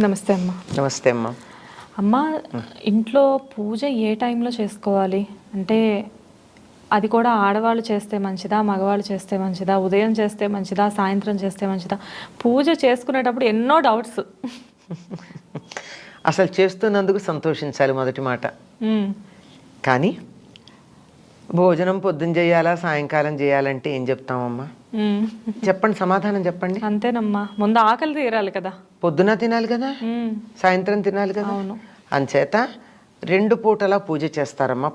నమస్తే అమ్మ. నమస్తే అమ్మా. అమ్మ ఇంట్లో పూజ ఏ టైంలో చేసుకోవాలి? అంటే అది కూడా ఆడవాళ్ళు చేస్తే మంచిదా మగవాళ్ళు చేస్తే మంచిదా ఉదయం చేస్తే మంచిదా సాయంత్రం చేస్తే మంచిదా? పూజ చేసుకునేటప్పుడు ఎన్నో డౌట్స్. అసలు చేస్తున్నందుకు సంతోషించాలి మొదటి మాట. కానీ భోజనం పొద్దున్న చేయాలా సాయంకాలం చేయాలంటే ఏం చెప్తామమ్మా చెప్పండి సమాధానం చెప్పండి. అంతేనమ్మా. ముందు ఆకలి తీరాలి కదా. పొద్దున తినాలి కదా. సాయంత్రం తినాలి కదా. అంచేత రెండు పూటలా పూజ చేస్తారమ్మా.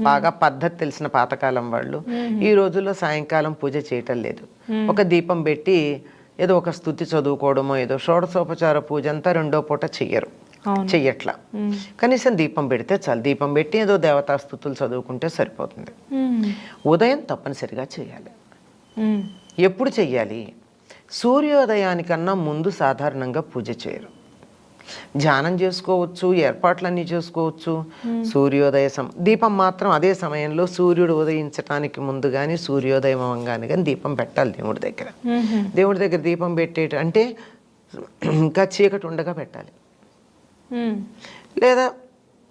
బాగా పద్ధతి తెలిసిన పాతకాలం వాళ్ళు. ఈ రోజుల్లో సాయంకాలం పూజ చేయటం లేదు. ఒక దీపం పెట్టి ఏదో ఒక స్థుతి చదువుకోవడమో ఏదో షోడశోపచార పూజ అంతా రెండో పూట చెయ్యరు. చెయ్యట్లా. కనీసం దీపం పెడితే చాలు దీపం పెట్టి ఏదో దేవతా స్థుతులు చదువుకుంటే సరిపోతుంది. ఉదయం తప్పనిసరిగా చేయాలి. ఎప్పుడు చెయ్యాలి సూర్యోదయానికన్నా ముందు సాధారణంగా పూజ చేయరు ధ్యానం చేసుకోవచ్చు ఏర్పాట్లన్నీ చేసుకోవచ్చు సూర్యోదయ సమ దీపం మాత్రం అదే సమయంలో సూర్యుడు ఉదయించటానికి ముందు కానీ సూర్యోదయం అవ్వగానే కానీ దీపం పెట్టాలి దేవుడి దగ్గర. దేవుడి దగ్గర దీపం పెట్టేట అంటే ఇంకా చీకటి ఉండగా పెట్టాలి. లేదా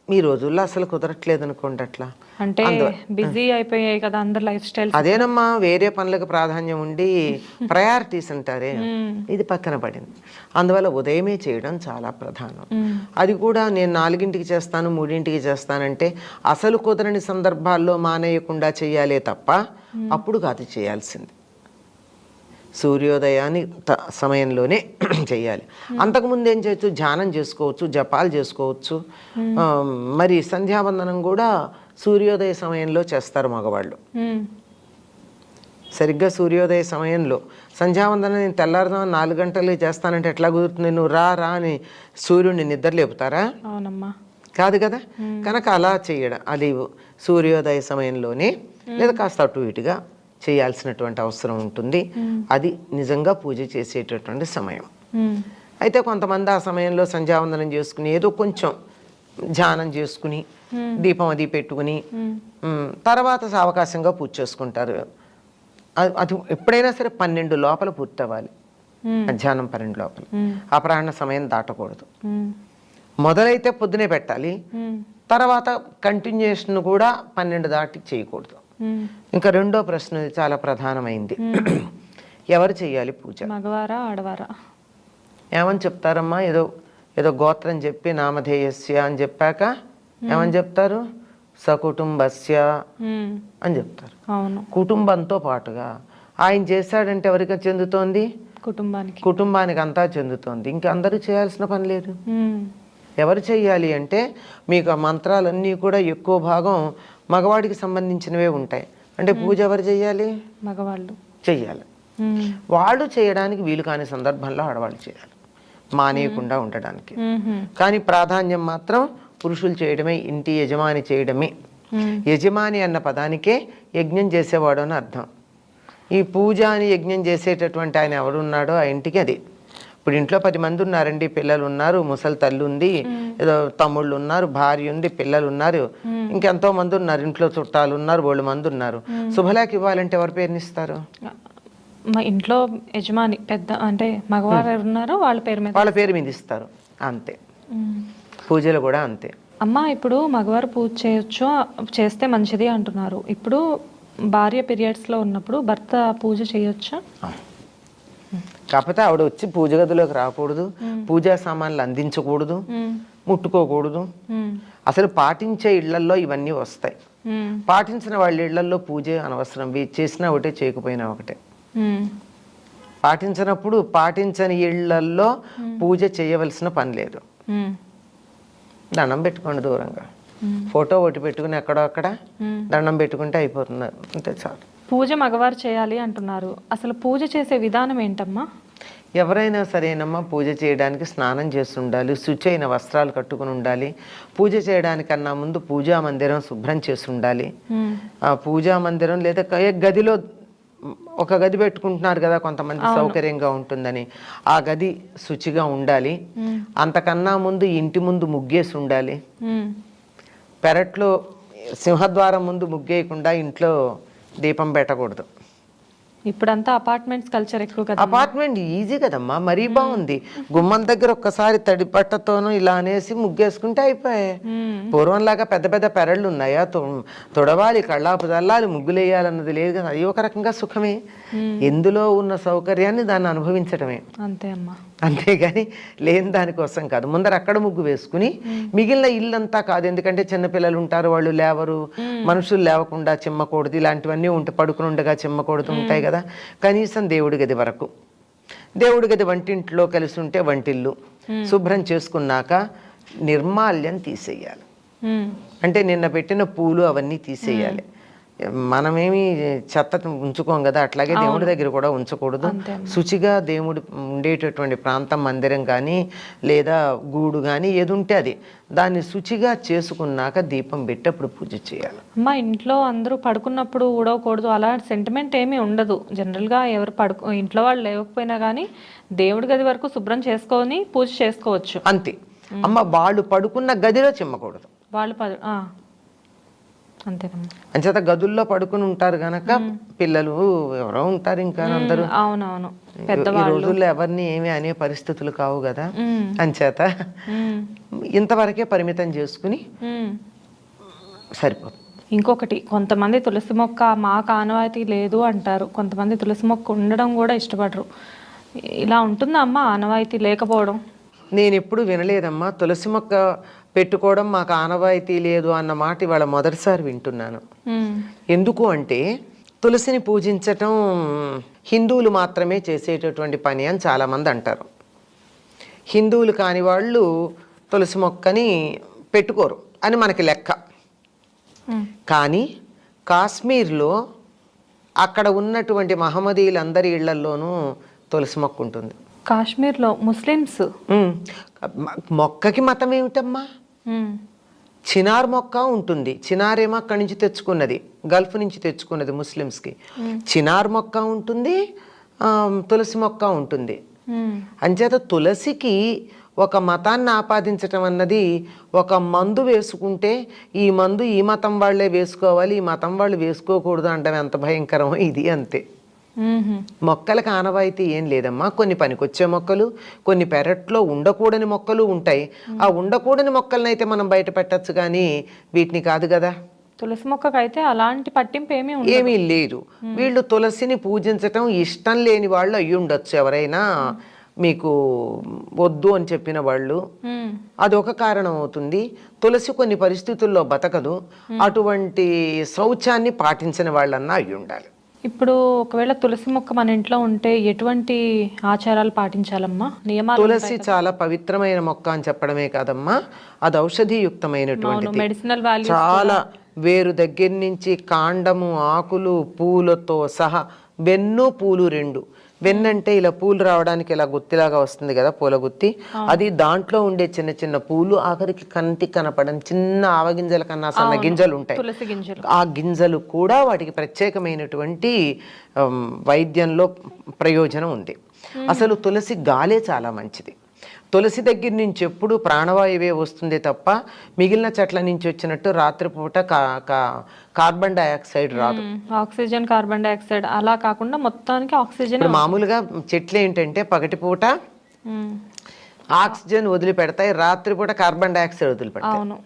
ఈ రోజుల్లో అసలు కుదరట్లేదు అనుకోండి అట్లా. అంటే బిజీ అయిపోయాయి కదా అందరు లైఫ్ స్టైల్ అదేనమ్మా వేరే పనులకు ప్రాధాన్యం ఉండి ప్రయారిటీస్ అంటారే. ఇది పక్కన పడింది. అందువల్ల ఉదయమే చేయడం చాలా ప్రధానం. అది కూడా నేను నాలుగింటికి చేస్తాను మూడింటికి చేస్తానంటే అసలు కుదరని సందర్భాల్లో మానేయకుండా చేయాలే తప్ప అప్పుడు కాదు చేయాల్సింది. సూర్యోదయాన్ని త- సమయంలోనే చేయాలి. అంతకుముందు ఏం చేయొచ్చు? ధ్యానం చేసుకోవచ్చు జపాలు చేసుకోవచ్చు. ఆ, మరి సంధ్యావందనం కూడా సూర్యోదయ సమయంలో చేస్తారు మగవాళ్ళు. సరిగ్గా సూర్యోదయ సమయంలో. సంధ్యావందనం నేను తెల్లారుదాం నాలుగు గంటలు చేస్తానంటే ఎట్లా కుదురుతుంది? నువ్వు రా రా అని సూర్యుడిని నిద్ర లేపుతారా? అవునమ్మా. కాదు కదా? కనుక అలా చేయడం అది సూర్యోదయ సమయంలోనే లేదా కాస్త అటు ఇటుగా చేయాల్సినటువంటి అవసరం ఉంటుంది అది నిజంగా పూజ చేసేటటువంటి సమయం. అయితే కొంతమంది ఆ సమయంలో సంధ్యావందనం చేసుకుని ఏదో కొంచెం ధ్యానం చేసుకుని దీపం అది పెట్టుకుని తర్వాత సావకాశంగా పూజ చేసుకుంటారు అది- అది ఎప్పుడైనా సరే పన్నెండు లోపల పూర్తి అవ్వాలి మ్మ్. మధ్యాహ్నం పన్నెండు లోపల. అపరాహ్న సమయం దాటకూడదు. మొదలైతే పొద్దునే పెట్టాలి. తర్వాత కంటిన్యూషన్ కూడా పన్నెండు దాటి చేయకూడదు. ఇంకా రెండో ప్రశ్న చాలా ప్రధానమైంది. ఎవరు చేయాలి పూజ? మగవారా ఆడవారా? ఏమని చెప్తారమ్మా? ఏదో ఏదో గోత్రం చెప్పి నామధేయస్య అని చెప్పాక ఏమని చెప్తారు? సకుటుంబస్య. అని చెప్తారు. అవును. కుటుంబంతో పాటుగా ఆయన చేశాడంటే ఎవరికి చెందుతోంది? కుటుంబానికి. కుటుంబానికి అంతా చెందుతోంది. ఇంకా అందరూ చేయాల్సిన పని లేదు. ఎవరు చేయాలి అంటే మీకు ఆ మంత్రాలన్నీ కూడా ఎక్కువ భాగం మగవాడికి సంబంధించినవే ఉంటాయి. అంటే పూజ ఎవరు చేయాలి మగవాళ్ళు. చెయ్యాలి. వాళ్ళు చేయడానికి వీలు కాని సందర్భంలో ఆడవాళ్ళు చేయాలి. మానేయకుండా ఉండడానికి. కానీ ప్రాధాన్యం మాత్రం పురుషులు చేయడమే ఇంటి యజమాని చేయడమే. యజమాని అన్న పదానికే యజ్ఞం చేసేవాడు అని అర్థం. ఈ పూజ అని యజ్ఞం చేసేటటువంటి ఆయన ఎవరున్నాడో ఆ ఇంటికి అది. ఇప్పుడు ఇంట్లో పది మంది ఉన్నారండి పిల్లలు ఉన్నారు ముసలి తల్లి ఉంది ఏదో తమ్ముళ్ళు ఉన్నారు భార్య ఉంది పిల్లలు ఉన్నారు ఇంకెంతో మంది ఉన్నారు ఇంట్లో చుట్టాలు ఉన్నారు బోళ్ళు మంది ఉన్నారు. శుభలేఖ ఇవ్వాలంటే ఎవరి పేరుని ఇస్తారు? మా ఇంట్లో యజమాని పెద్ద అంటే మగవారు ఎవరు ఉన్నారో వాళ్ళ పేరు మీద వాళ్ళ పేరు మీద ఇస్తారు అంతే. పూజలు కూడా అంతే. అమ్మ ఇప్పుడు మగవారు పూజ చేయొచ్చు చేస్తే మంచిది అంటున్నారు. ఇప్పుడు భార్య periods లో ఉన్నప్పుడు భర్త పూజ చేయొచ్చా? కాకపోతే ఆవిడ వచ్చి పూజ గదిలోకి రాకూడదు పూజా సామాన్లు అందించకూడదు. ముట్టుకోకూడదు. అసలు పాటించే ఇళ్ళల్లో ఇవన్నీ వస్తాయి. పాటించిన వాళ్ళ ఇళ్ళల్లో పూజ అనవసరం. చేసినా ఒకటే చేయకపోయినా ఒకటే. పాటించినప్పుడు పాటించని ఇళ్ళల్లో పూజ చేయవలసిన పని లేదు. దండం పెట్టుకోండి దూరంగా. ఫోటో ఒకటి పెట్టుకుని ఎక్కడో అక్కడ దండం పెట్టుకుంటే అయిపోతుంది అంతే చాలు. పూజ మగవారు చేయాలి అంటున్నారు. అసలు పూజ చేసే విధానం ఏంటమ్మా? ఎవరైనా సరేనమ్మా పూజ చేయడానికి స్నానం చేసి ఉండాలి శుచి అయిన వస్త్రాలు కట్టుకుని ఉండాలి పూజ చేయడానికన్నా ముందు పూజా మందిరం శుభ్రం చేసి ఉండాలి పూజా మందిరం లేదా గదిలో ఒక గది పెట్టుకుంటున్నారు కదా కొంతమంది సౌకర్యంగా ఉంటుందని ఆ గది శుచిగా ఉండాలి. అంతకన్నా ముందు ఇంటి ముందు ముగ్గేసి ఉండాలి. పెరట్లో సింహద్వారం ముందు ముగ్గేయకుండా ఇంట్లో దీపం పెట్టకూడదు. ఇప్పుడంతా అపార్ట్మెంట్స్ కల్చర్ ఎక్కువ కదా అపార్ట్మెంట్ ఈజీ కదమ్మా మరీ బాగుంది. గుమ్మం దగ్గర ఒక్కసారి తడి పట్టతోనూ ఇలా అనేసి ముగ్గేసుకుంటే అయిపోయాయి. పూర్వంలాగా పెద్ద పెద్ద పెరళ్ళు ఉన్నాయా? తుడవాలి కళ్ళాపు చల్లాలి ముగ్గులు వేయాలన్నది లేదు కదా అది ఒక రకంగా సుఖమే. ఎందులో ఉన్న సౌకర్యాన్ని దాన్ని అనుభవించటమే. అంతే అమ్మా. అంతేగాని లేని దానికోసం కాదు. ముందర అక్కడ ముగ్గు వేసుకుని మిగిలిన ఇల్లంతా కాదు. ఎందుకంటే చిన్నపిల్లలు ఉంటారు వాళ్ళు లేవరు. మనుషులు లేవకుండా చిమ్మకూడదు. ఇలాంటివన్నీ ఉంటే పడుకుని ఉండగా చిమ్మకూడదు ఉంటాయి కదా. కనీసం దేవుడి గది వరకు. దేవుడి గది వంటింట్లో కలిసి ఉంటే వంటిల్లు. శుభ్రం చేసుకున్నాక నిర్మాల్యం తీసేయాలి. అంటే నిన్న పెట్టిన పూలు అవన్నీ తీసేయాలి. మనమేమి చెత్త ఉంచుకోం కదా అట్లాగే దేవుడి దగ్గర కూడా ఉంచకూడదు. శుచిగా దేవుడు ఉండేటటువంటి ప్రాంతం మందిరం కానీ లేదా గూడు కానీ ఏది ఉంటే అది. దాన్ని శుచిగా చేసుకున్నాక దీపం పెట్టి అప్పుడు పూజ చేయాలి. అమ్మ ఇంట్లో అందరూ పడుకున్నప్పుడు ఊడవకూడదు. అలా సెంటిమెంట్ ఏమీ ఉండదు. జనరల్గా ఎవరు పడుకో ఇంట్లో వాళ్ళు లేవకపోయినా కానీ దేవుడి గది వరకు శుభ్రం చేసుకొని పూజ చేసుకోవచ్చు. అంతే. అమ్మ వాళ్ళు పడుకున్న గదిలో చిమ్మకూడదు. వాళ్ళు అంచేత గదుల్లో పడుకుని ఉంటారు గనక పిల్లలు ఎవరో ఉంటారు ఇంకా అందరూ. అవునవును. ఈ రోజుల్లో ఎవరిని ఏమీ అనే పరిస్థితులు కావు కదా. అంచేత. ఇంతవరకే పరిమితం చేసుకుని. సరిపోతుంది ఇంకొకటి కొంతమంది తులసి మొక్క మాకు ఆనవాయితీ లేదు అంటారు. కొంతమంది తులసి మొక్క ఉండడం కూడా ఇష్టపడరు. ఇలా ఉంటుందా అమ్మ ఆనవాయితీ లేకపోవడం? నేను ఎప్పుడు వినలేదమ్మా. తులసి మొక్క పెట్టుకోవడం మాకు ఆనవాయితీ లేదు అన్న మాట ఇవాళ మొదటిసారి వింటున్నాను. ఎందుకు అంటే తులసిని పూజించటం హిందువులు మాత్రమే చేసేటటువంటి పని అని చాలామంది అంటారు హిందువులు కాని వాళ్ళు తులసి మొక్కని పెట్టుకోరు అని మనకి లెక్క. కానీ కాశ్మీర్లో అక్కడ ఉన్నటువంటి మహమ్మదీయులందరి ఇళ్ళల్లోనూ తులసి మొక్క ఉంటుంది కాశ్మీర్లో ముస్లిమ్స్ మొక్కకి మతం ఏమిటమ్మా మ్మ్. చినార్ మొక్క ఉంటుంది. చినార్ ఏమో అక్కడి నుంచి తెచ్చుకున్నది. గల్ఫ్ నుంచి తెచ్చుకున్నది ముస్లిమ్స్కి. చినార్ మొక్క ఉంటుంది తులసి మొక్క ఉంటుంది. అంచేత తులసికి ఒక మతాన్ని ఆపాదించటం అన్నది ఒక మందు వేసుకుంటే ఈ మందు ఈ మతం వాళ్ళే వేసుకోవాలి ఈ మతం వాళ్ళు వేసుకోకూడదు అంటాం ఎంత భయంకరమో ఇది అంతే. మొక్కలకు ఆనవాయితీ ఏం లేదమ్మా. కొన్ని పనికొచ్చే మొక్కలు కొన్ని పెరట్లో ఉండకూడని మొక్కలు ఉంటాయి. ఆ ఉండకూడని మొక్కలనైతే మనం బయట పెట్టచ్చు కానీ వీటిని కాదు కదా. తులసి మొక్కకైతే అలాంటి పట్టింపు ఏమీ ఏమీ లేదు. వీళ్ళు తులసిని పూజించటం ఇష్టం లేని వాళ్ళు అయ్యి ఉండొచ్చు ఎవరైనా. మీకు వద్దు అని చెప్పిన వాళ్ళు. అదొక కారణం అవుతుంది. తులసి కొన్ని పరిస్థితుల్లో బతకదు. అటువంటి శౌచాన్ని పాటించిన వాళ్ళన్నా అయి ఉండాలి ఇప్పుడు ఒకవేళ తులసి మొక్క మన ఇంట్లో ఉంటే ఎటువంటి ఆచారాలు పాటించాలమ్మా? నియమాలు తులసి చాలా పవిత్రమైన మొక్క అని చెప్పడమే కాదమ్మా. అది ఔషధియుక్తమైనటువంటిది మెడిసినల్ వాల్యూ చాలా వేరు దగ్గర నుంచి కాండము ఆకులు పూలతో సహా వెన్ను పూలు రెండు. వెన్నంటే ఇలా పూలు రావడానికి ఇలా గుత్తిలాగా వస్తుంది కదా పూల గుత్తి. అది దాంట్లో ఉండే చిన్న చిన్న పూలు ఆఖరికి కంటి కనపడని చిన్న ఆవగింజల కన్నా సన్న గింజలు ఉంటాయి. తులసి గింజలు. ఆ గింజలు కూడా వాటికి ప్రత్యేకమైనటువంటి వైద్యంలో ప్రయోజనం ఉంది. అసలు తులసి గాలే చాలా మంచిది. తులసి దగ్గర నుంచి ఎప్పుడు ప్రాణవాయువే వస్తుంది తప్ప మిగిలిన చెట్ల నుంచి వచ్చినట్టు రాత్రిపూట కార్బన్ డైఆక్సైడ్ రాదు. ఆక్సిజన్ కార్బన్ డైఆక్సైడ్ అలా కాకుండా మొత్తానికి ఆక్సిజన్ మామూలుగా చెట్లు ఏంటంటే పగటిపూట. ఆక్సిజన్ వదిలిపెడతాయి రాత్రిపూట కార్బన్ డైఆక్సైడ్ వదిలిపెడతాయి అవును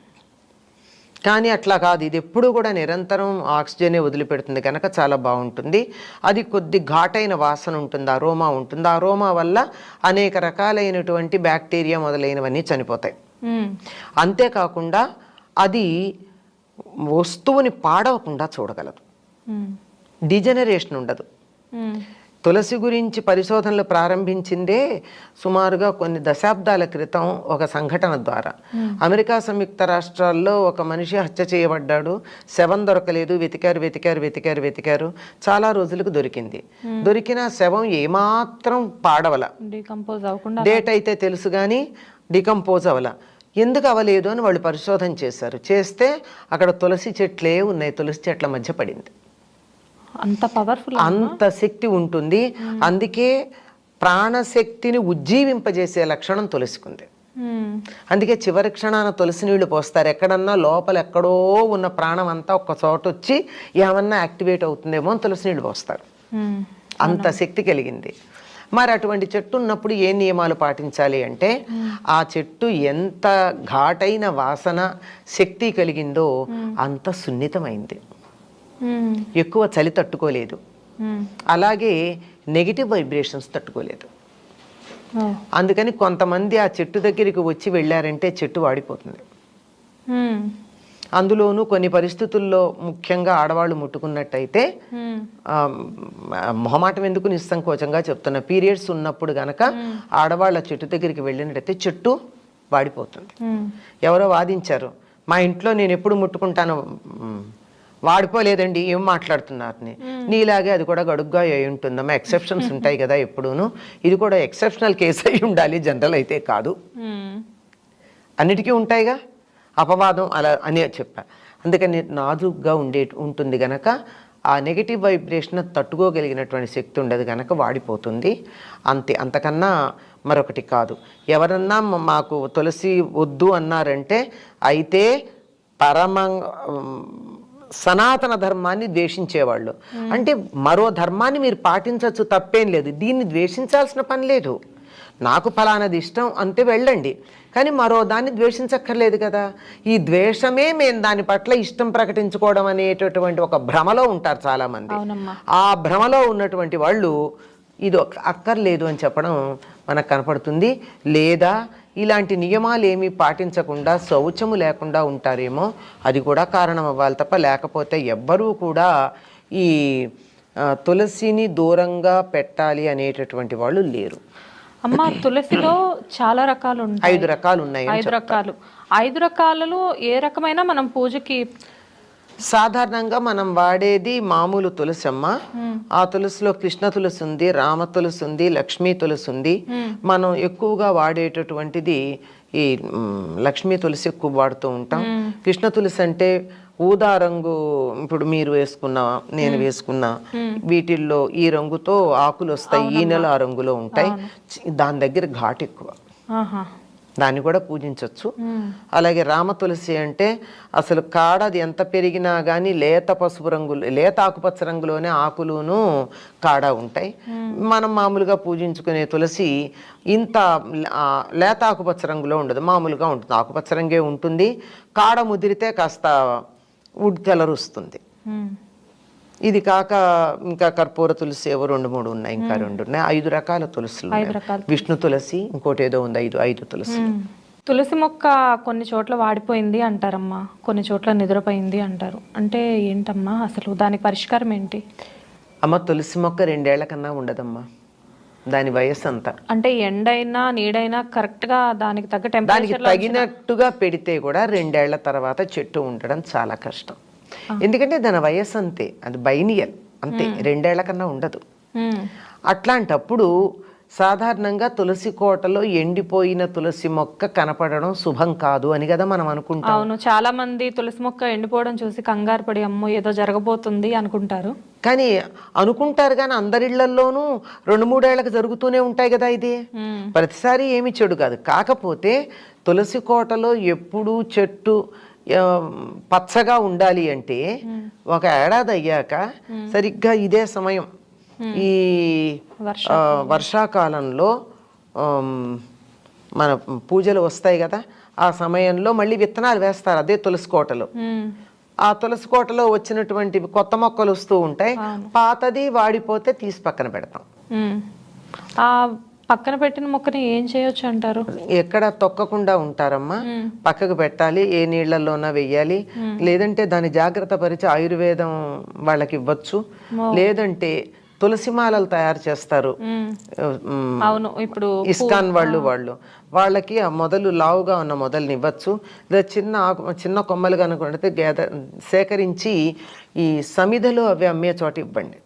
కానీ అట్లా కాదు. ఇది ఎప్పుడు కూడా నిరంతరం ఆక్సిజనే వదిలిపెడుతుంది. కనుక చాలా బాగుంటుంది. అది కొద్ది ఘాటైన వాసన ఉంటుంది. అరోమా ఉంటుంది. అరోమా వల్ల అనేక రకాలైనటువంటి బ్యాక్టీరియా మొదలైనవన్నీ చనిపోతాయి. అంతేకాకుండా అది వస్తువుని పాడవకుండా చూడగలదు. డిజనరేషన్ ఉండదు. తులసి గురించి పరిశోధనలు ప్రారంభించిందే సుమారుగా కొన్ని దశాబ్దాల క్రితం ఒక సంఘటన ద్వారా. అమెరికా సంయుక్త రాష్ట్రాల్లో ఒక మనిషి హత్య చేయబడ్డాడు. శవం దొరకలేదు. వెతికారు వెతికారు వెతికారు వెతికారు. చాలా రోజులకు దొరికింది. దొరికిన శవం ఏమాత్రం పాడవల. డీకంపోజ్ అవ్వకుండా డేట్ అయితే తెలుసు కానీ డికంపోజ్ అవల. ఎందుకు అవ్వలేదు అని వాళ్ళు పరిశోధన చేశారు. చేస్తే అక్కడ తులసి చెట్లే ఉన్నాయి. తులసి చెట్ల మధ్య పడింది. అంత పవర్ఫుల్ అంత శక్తి ఉంటుంది. అందుకే ప్రాణశక్తిని ఉజ్జీవింపజేసే లక్షణం తులసికుంది. అందుకే చివరి క్షణాన తులసి నీళ్ళు పోస్తారు. ఎక్కడన్నా లోపల ఎక్కడో ఉన్న ప్రాణం అంతా ఒక చోట వచ్చి ఏమన్నా యాక్టివేట్ అవుతుందేమో అని తులసి నీళ్ళు పోస్తారు. అంత శక్తి కలిగింది. మరి అటువంటి చెట్టు ఉన్నప్పుడు ఏ నియమాలు పాటించాలి అంటే ఆ చెట్టు ఎంత ఘాటైన వాసన శక్తి కలిగిందో అంత సున్నితమైంది. ఎక్కువ చలి తట్టుకోలేదు మ్మ్. అలాగే నెగిటివ్ వైబ్రేషన్స్ తట్టుకోలేదు ఓ. అందుకని కొంతమంది ఆ చెట్టు దగ్గరికి వచ్చి వెళ్ళారంటే చెట్టు వాడిపోతుంది మ్మ్. అందులోనూ కొన్ని పరిస్థితుల్లో ముఖ్యంగా ఆడవాళ్ళు ముట్టుకున్నట్టయితే మొహమాటం ఎందుకు నిస్సంకోచంగా చెప్తున్నా పీరియడ్స్ ఉన్నప్పుడు గనక ఆడవాళ్ళ చెట్టు దగ్గరికి వెళ్ళినట్టయితే చెట్టు వాడిపోతుంది. ఎవరో వాదించారు మా ఇంట్లో నేను ఎప్పుడు ముట్టుకుంటాను వాడిపోలేదండి ఏం మాట్లాడుతున్నారు. నీలాగే అది కూడా గడుగ్గా అయి ఉంటుందమ్మా ఎక్సెప్షన్స్ ఉంటాయి కదా ఎప్పుడూను. ఇది కూడా ఎక్సెప్షనల్ కేసు అయి ఉండాలి జనరల్ అయితే కాదు. అన్నిటికీ ఉంటాయిగా? అపవాదం అలా అని చెప్పా. అందుకని నాజుగ్గా ఉండే ఉంటుంది గనక ఆ నెగిటివ్ వైబ్రేషన్ తట్టుకోగలిగినటువంటి శక్తి ఉండదు గనక వాడిపోతుంది. అంతే అంతకన్నా మరొకటి కాదు. ఎవరన్నా మాకు తులసి వద్దు అన్నారంటే అయితే పరమ సనాతన ధర్మాన్ని ద్వేషించేవాళ్ళు. అంటే మరో ధర్మాన్ని మీరు పాటించవచ్చు తప్పేం లేదు. దీన్ని ద్వేషించాల్సిన పని లేదు. నాకు ఫలానది ఇష్టం అంతే వెళ్ళండి. కానీ మరో దాన్ని ద్వేషించక్కర్లేదు కదా. ఈ ద్వేషమే మేము దాని పట్ల ఇష్టం ప్రకటించుకోవడం అనేటటువంటి ఒక భ్రమలో ఉంటారు చాలామంది. ఆ భ్రమలో ఉన్నటువంటి వాళ్ళు ఇది అక్కర్లేదు అని చెప్పడం మనకు కనపడుతుంది. లేదా ఇలాంటి నియమాలు ఏమీ పాటించకుండా శౌచము లేకుండా ఉంటారేమో అది కూడా కారణం అవ్వాలి తప్ప లేకపోతే ఎవ్వరూ కూడా ఈ తులసిని దూరంగా పెట్టాలి అనేటటువంటి వాళ్ళు లేరు. అమ్మ తులసిలో చాలా రకాలు ఉంటాయి ఐదు రకాలు ఉన్నాయి ఐదు రకాలు. ఐదు రకాలలో ఏ రకమైన మనం పూజకి సాధారణంగా మనం వాడేది మామూలు తులసి అమ్మ ఆ తులసిలో కృష్ణ తులసి ఉంది రామ తులసి ఉంది లక్ష్మీ తులసి ఉంది. మనం ఎక్కువగా వాడేటటువంటిది ఈ లక్ష్మీ తులసి ఎక్కువ వాడుతూ ఉంటాం. కృష్ణ తులసి అంటే ఊదా రంగు ఇప్పుడు మీరు వేసుకున్న నేను వేసుకున్న వీటిల్లో ఈ రంగుతో ఆకులు వస్తాయి ఈ నెల ఆ రంగులో ఉంటాయి. దాని దగ్గర ఘాటు ఎక్కువ. దాన్ని కూడా పూజించవచ్చు. అలాగే రామ తులసి అంటే అసలు కాడ అది ఎంత పెరిగినా కానీ లేత పసుపు రంగులు లేత ఆకుపచ్చ రంగులోనే ఆకులును కాడ ఉంటాయి. మనం మామూలుగా పూజించుకునే తులసి ఇంత లేత ఆకుపచ్చ రంగులో ఉండదు. మామూలుగా ఉంటుంది. ఆకుపచ్చ రంగే ఉంటుంది. కాడ ముదిరితే కాస్త వుడ్ కలర్ వస్తుంది. ఇది కాక ఇంకా కర్పూర తులసి ఏవో రెండు మూడు ఉన్నాయి ఇంకా రెండు ఉన్నాయి. ఐదు రకాల తులసులు ఉన్నాయి. విష్ణు తులసి ఇంకోటి ఏదో ఉంది ఐదు ఐదు తులసి. తులసి మొక్క కొన్ని చోట్ల వాడిపోయింది అంటారమ్మా కొన్ని చోట్ల నిద్రపోయింది అంటారు. అంటే ఏంటమ్మా అసలు దానికి పరిష్కారం ఏంటి? అమ్మ తులసి మొక్క రెండేళ్ళ కన్నా ఉండదమ్మా. దాని వయస్సు అంతా అంటే ఎండైనా నీడైనా కరెక్ట్గా దానికి తగ్గ దానికి టెంపరేచర్ తగినట్టుగా పెడితే కూడా రెండేళ్ళ తర్వాత చెట్టు ఉండడం చాలా కష్టం. ఎందుకంటే దాని వయస్సు అంతే అది బైనియల్ అంతే రెండేళ్ళ కన్నా ఉండదు. అట్లాంటప్పుడు సాధారణంగా తులసి కోటలో ఎండిపోయిన తులసి మొక్క కనపడడం శుభం కాదు అని కదా మనం అనుకుంటాం. అవును చాలా మంది తులసి మొక్క ఎండిపోవడం చూసి కంగారు పడి అమ్మో ఏదో జరగబోతుంది అనుకుంటారు. కానీ అనుకుంటారు కానీ అందరిళ్ళలోనూ రెండు మూడేళ్ళకు జరుగుతూనే ఉంటాయి కదా ఇది. ప్రతిసారి ఏమి చెడు కాదు. కాకపోతే తులసి కోటలో ఎప్పుడూ చెట్టు పచ్చగా ఉండాలి అంటే ఒక ఏడాది అయ్యాక సరిగ్గా ఇదే సమయం. ఈ వర్షాకాలంలో మన పూజలు వస్తాయి కదా ఆ సమయంలో మళ్ళీ విత్తనాలు వేస్తారు అదే తులసి కోటలో. మ్మ్. ఆ తులసి కోటలో వచ్చినటువంటి కొత్త మొక్కలు వస్తూ ఉంటాయి. పాతది వాడిపోతే తీసి పక్కన పెడతాం. పక్కన పెట్టిన మొక్కని ఏం చేయొచ్చు అంటారు? ఎక్కడ తొక్కకుండా ఉంటారమ్మా. పక్కకు పెట్టాలి ఏ నీళ్ళలోనా వెయ్యాలి. లేదంటే దాన్ని జాగ్రత్త పరిచి ఆయుర్వేదం వాళ్ళకి ఇవ్వచ్చు. లేదంటే తులసి మాలలు తయారు చేస్తారు. అవును ఇప్పుడు ఇస్కాన్ వాళ్ళు వాళ్ళు. వాళ్ళకి ఆ మొదలు లావుగా ఉన్న మొదలుని ఇవ్వచ్చు. లేదా చిన్న ఆకు చిన్న కొమ్మలు కనుకుంటే గేద సేకరించి ఈ సమిధలు అవి అమ్మే చోట ఇవ్వండి.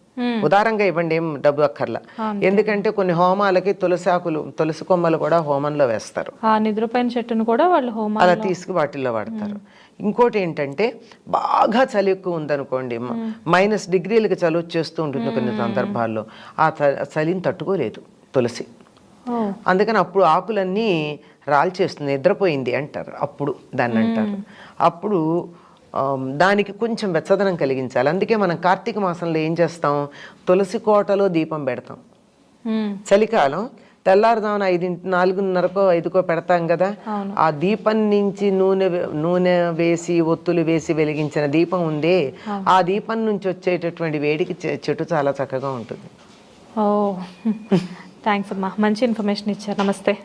ఉదారంగా ఇవ్వండి ఏం డబ్బు అక్కర్లా. ఎందుకంటే కొన్ని హోమాలకి తులసి ఆకులు తులసి కొమ్మలు కూడా హోమంలో వేస్తారు. ఆ నిద్రపోయిన చెట్టును కూడా వాళ్ళు హోమ అలా తీసుకు వాటిల్లో వాడతారు. ఇంకోటి ఏంటంటే బాగా చలి ఎక్కువ ఉందనుకోండి మ- మైనస్ డిగ్రీలకి చలి వచ్చేస్తూ ఉంటుంది కొన్ని సందర్భాల్లో. ఆ చలిని తట్టుకోలేదు తులసి. అందుకని అప్పుడు ఆకులన్నీ రాల్చేస్తుంది నిద్రపోయింది అంటారు. అప్పుడు దాన్ని అంటారు. అప్పుడు దానికి కొంచెం వెచ్చదనం కలిగించాలి. అందుకే మనం కార్తీక మాసంలో ఏం చేస్తాం? తులసి కోటలో దీపం పెడతాం. చలికాలం తెల్లారుదామున ఐదింటి నాలుగున్నరకో ఐదుకో పెడతాం కదా. ఆ దీపం నుంచి నూనె నూనె వేసి ఒత్తులు వేసి వెలిగించిన దీపం ఉందే ఆ దీపం నుంచి వచ్చేటటువంటి వేడికి చెట్టు చాలా చక్కగా ఉంటుంది. ఓ. థ్యాంక్స్ అమ్మా. మంచి ఇన్ఫర్మేషన్ ఇచ్చారు. నమస్తే.